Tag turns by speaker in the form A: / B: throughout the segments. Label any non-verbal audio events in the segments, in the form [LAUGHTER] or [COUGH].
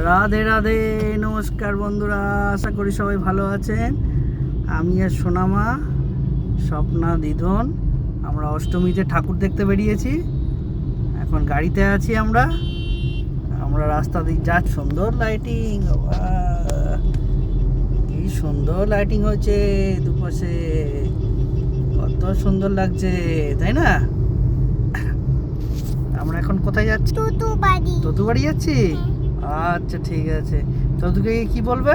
A: রাধে রাধে নমস্কার বন্ধুরা আশা করি সবাই ভালো আছেন। আমি আর সোনামা স্বপ্না দিদন আমরা অষ্টমীতে ঠাকুর দেখতে বেরিয়েছি। এখন গাড়িতে আছি আমরা। আমরা রাস্তা দিয়ে যা সুন্দর লাইটিং কি সুন্দর লাইটিং হয়েছে দুপাশে। কত সুন্দর লাগছে তাই না? আমরা এখন কোথায় যাচ্ছি?
B: বাড়ি।
A: যাচ্ছি? আচ্ছা ঠিক আছে। ততুকে কি বলবে?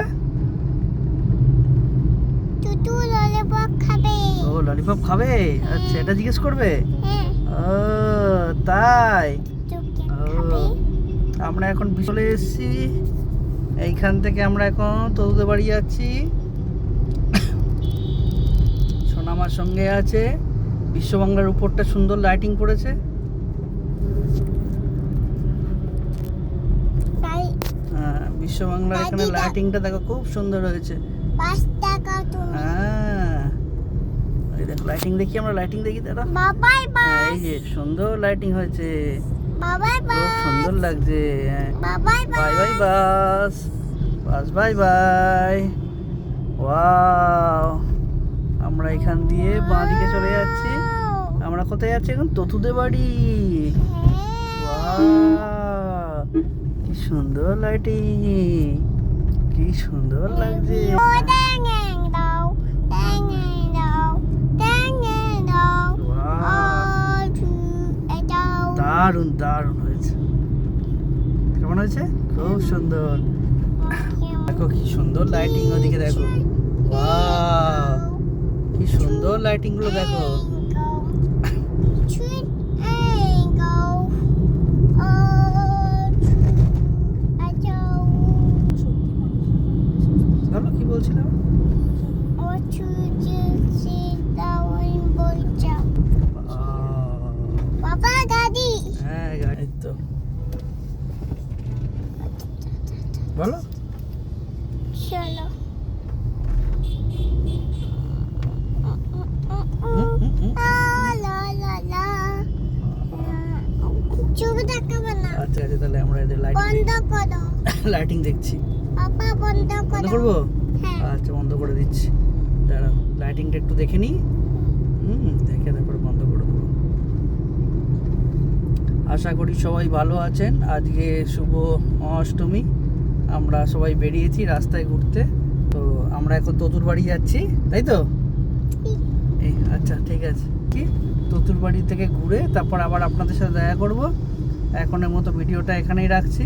B: তুতু ললিপপ খাবে।
A: ও ললিপপ খাবে? আচ্ছা এটা জিজ্ঞেস করবে?
B: হ্যাঁ।
A: ও তাই? আমরা এখন চলে এসেছি। এইখান থেকে আমরা এখন ততুদের বাড়ি যাচ্ছি। সোনামার সঙ্গে আছে। বিশ্ববাংলার উপরটা সুন্দর লাইটিং করেছে
B: তাই
A: হ্যাঁ বিশ্ববাংলার এখানে লাইটিংটা দেখো খুব সুন্দর হয়েছে। হ্যাঁ। এই লাইটিং দেখি আমরা লাইটিং দেখি দাদা। হ্যাঁ, এই যে সুন্দর লাইটিং হয়েছে। খুব সুন্দর লাগছে হ্যাঁ। বাই বাই
B: বাস।
A: বাস। Bye bye. ওয়াও। আমরা এখান দিয়ে বাঁ দিকে চলে যাচ্ছি। আমরা কোথায় যাচ্ছি এখন? ততুদে বাড়ি।
B: হ্যাঁ।
A: ওয়াও। সুন্দর লাইটিং। কি সুন্দর লাগছে। দারুণ দারুণ হয়েছে। কেমন হয়েছে? খুব সুন্দর। দেখো কি সুন্দর লাইটিং ওদিকে দেখো। কি সুন্দর লাইটিংগুলো দেখো। বলছিলাম?
B: বাবা দাদি।
A: হ্যাঁ গাড়ি। তো। বলো।
B: চলো।
A: আচ্ছা আচ্ছা তাহলে আমরা এদের লাইটিং
B: বন্ধ করো। [LAUGHS]
A: লাইটিং দেখছি।
B: বন্ধ
A: বন্ধ
B: করো।
A: করব? আচ্ছা বন্ধ করে দিচ্ছি। দাঁড়াও লাইটিংটা একটু দেখে নিই। হুম, দেখে তারপরে বন্ধ করে দেবো। আশা করি সবাই ভালো আছেন। আজকে শুভ অষ্টমী আমরা সবাই বেরিয়েছি রাস্তায় ঘুরতে। তো আমরা এখন ততুর বাড়ি যাচ্ছি, তাই তো? এই আচ্ছা ঠিক আছে। কি? ততুর বাড়ি থেকে ঘুরে তারপর আবার আপনাদের সাথে দেখা করব। এখনের মতো ভিডিওটা এখানেই রাখছি।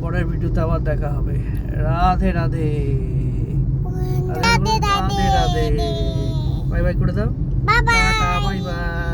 A: পরের ভিডিওতে আবার দেখা হবে। রাধে রাধে।
B: রাধে রাধে
A: বাই বাই করে দাও। Bye bye.